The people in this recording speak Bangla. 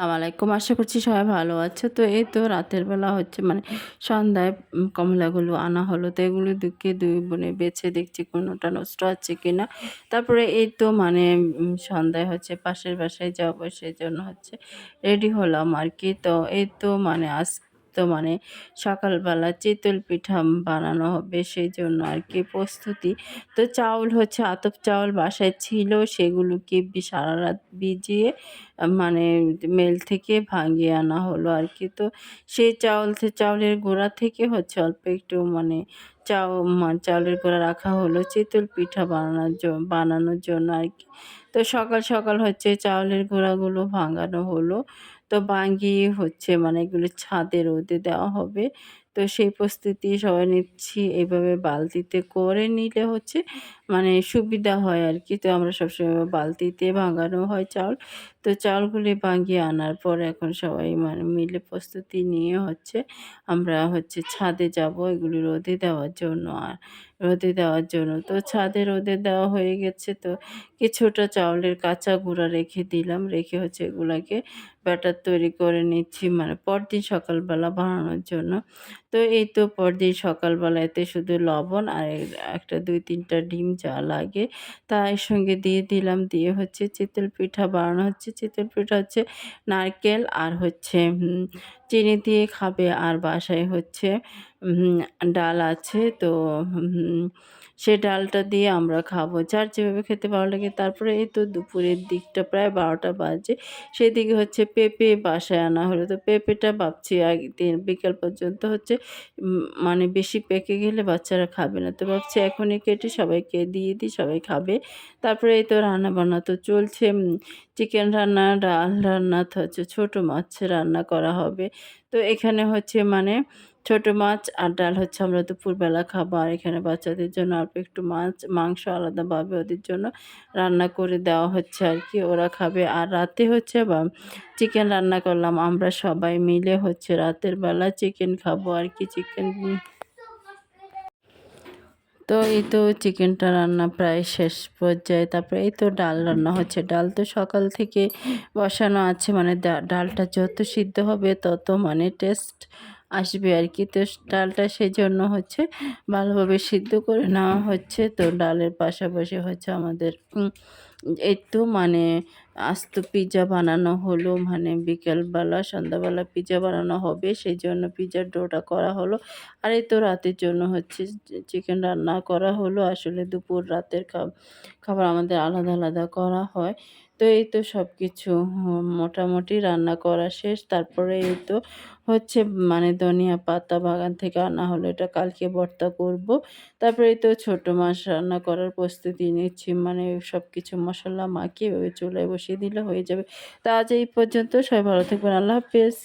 আলাইকুম আশা করছি সবাই ভালো আছে। তো এই তো রাতের বেলা হচ্ছে মানে সন্ধ্যায় কমলাগুলো আনা হলো। তো এগুলো দুকে দুই বোনে বেছে দেখছি কোনোটা নষ্ট আছে কি না তারপরে এই তো মানে সন্ধ্যায় হচ্ছে পাশের বাসায় যাব সেই জন্য হচ্ছে রেডি হলাম আর কি। তো এই তো মানে আজ মানে সকালবেলা চিতল পিঠা বানানো হবে সেই জন্য আর কি প্রস্তুতি। তো চাউল হচ্ছে আতপ চাউল বাসায় ছিল, সেগুলোকে সারা রাত ভিজিয়ে মানে মেল থেকে ভাঙিয়ে আনা হলো আর কি। তো সেই চাউল চাউলের গোড়া থেকে হচ্ছে অল্প একটু মানে চাউ চাউলের গোড়া রাখা হলো, চিতল পিঠা বানানোর বানানোর জন্য আর কি। তো সকাল সকাল হচ্ছে চাউলের গোড়াগুলো ভাঙানো হলো। তো ভাঙিয়ে হচ্ছে মানে এগুলো ছাদে রোদে দেওয়া হবে। তো সেই প্রস্তুতি সবাই নিচ্ছি। এইভাবে বালতিতে করে নিলে হচ্ছে মানে সুবিধা হয় আর কি তো আমরা সবসময় বালতিতে ভাঙানো হয় চাউল। তো চাউলগুলি ভাঙিয়ে আনার পর এখন সবাই মানে মিলে প্রস্তুতি নিয়ে হচ্ছে আমরা হচ্ছে ছাদে যাব এগুলি রোদে দেওয়ার জন্য। আর রোদে দেওয়ার জন্য। তো ছাদে রোদে দেওয়া হয়ে গেছে তো কিছুটা চাউলের কাঁচা গুঁড়া রেখে দিলাম। রেখে হচ্ছে এগুলাকে ব্যাটার তৈরি করে নিচ্ছি মানে পরদিন সকালবেলা বানানোর জন্য। তো এই তো পরদিন সকালবেলা এতে শুধু লবণ আর একটা দুই তিনটা ডিম যা লাগে তার সঙ্গে দিয়ে দিলাম। দিয়ে হচ্ছে চিতল পিঠা বানানো হচ্ছে। চিতল পিঠা হচ্ছে নারকেল আর হচ্ছে চিনি দিয়ে খাবে। আর বাসায় হচ্ছে ডাল আছে তো সে ডালটা দিয়ে আমরা খাব। যার যেভাবে খেতে ভালো লাগে তারপরে এই তো দুপুরের দিকটা প্রায় বারোটা বাজে। সেদিকে হচ্ছে পেঁপে বাসায় আনা হলো। তো পেঁপেটা ভাবছি আগে দিন বিকেল পর্যন্ত হচ্ছে মানে বেশি পেকে গেলে বাচ্চারা খাবে না। তো ভাবছি এখনই কেটে সবাইকে দিয়ে দিই, সবাই খাবে। তারপরে এই তো রান্না বান্না তো চলছে চিকেন রান্না, ডাল রান্না, তো হচ্ছে ছোটো মাছ রান্না করা হবে। তো এখানে হচ্ছে মানে ছোট মাছ আর ডাল হচ্ছে আমরা দুপুরবেলা খাব আর এখানে বাচ্চাদের জন্য অল্প একটু মাছ, মাংস আলাদাভাবে ওদের জন্য রান্না করে দেওয়া হচ্ছে আর কি। ওরা খাবে। আর রাতে হচ্ছে বা চিকেন রান্না করলাম আমরা সবাই মিলে হচ্ছে রাতের বেলা চিকেন খাব আর কি চিকেন। তো এই তো চিকেনটা রান্না প্রায় শেষ পর্যায়ে। তারপরে এই তো ডাল রান্না হচ্ছে। ডাল তো সকাল থেকে বসানো আছে মানে ডালটা যত সিদ্ধ হবে তত মানে টেস্ট আসবে আর কি। তো ডালটা সেই জন্য হচ্ছে ভালোভাবে সিদ্ধ করে নেওয়া হচ্ছে। তো ডালের পাশাপাশি হচ্ছে আমাদের এই তো মানে আস্ত পিৎজা বানানো হলো। মানে বিকেলবেলা, সন্ধ্যাবেলা পিৎজা বানানো হবে। সেই জন্য পিৎজার ডোটা করা হলো। আর এই তো রাতের জন্য হচ্ছে চিকেন রান্না করা হলো। আসলে দুপুর রাতের খাবার আমাদের আলাদা আলাদা করা হয়। তো এই তো সব কিছু মোটামুটি রান্না করা শেষ। তারপরে এই তো হচ্ছে মানে ধনিয়া পাতা বাগান থেকে আনা হলো। এটা কালকে ভর্তা করব। তারপরে এই তো ছোটো মাছ রান্না করার প্রস্তুতি নিচ্ছি। মানে সব কিছু মশলা মাখিয়ে এভাবে চুলায় বসিয়ে দিলে হয়ে যাবে। তা আজ এই পর্যন্ত। সবাই ভালো থাকবেন। আল্লাহ হাফেজ।